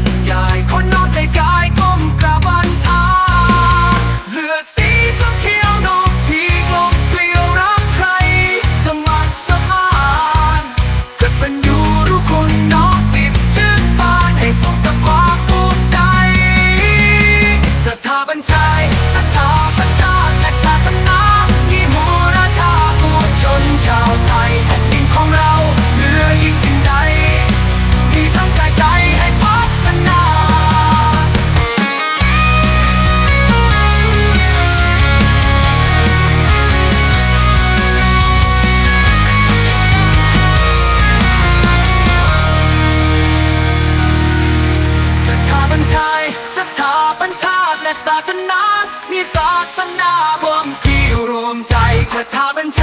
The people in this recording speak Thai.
ญญา ชาติและศาสนา มีศาสนาบ่มกี่รวมใจเธอทาเป็นใจ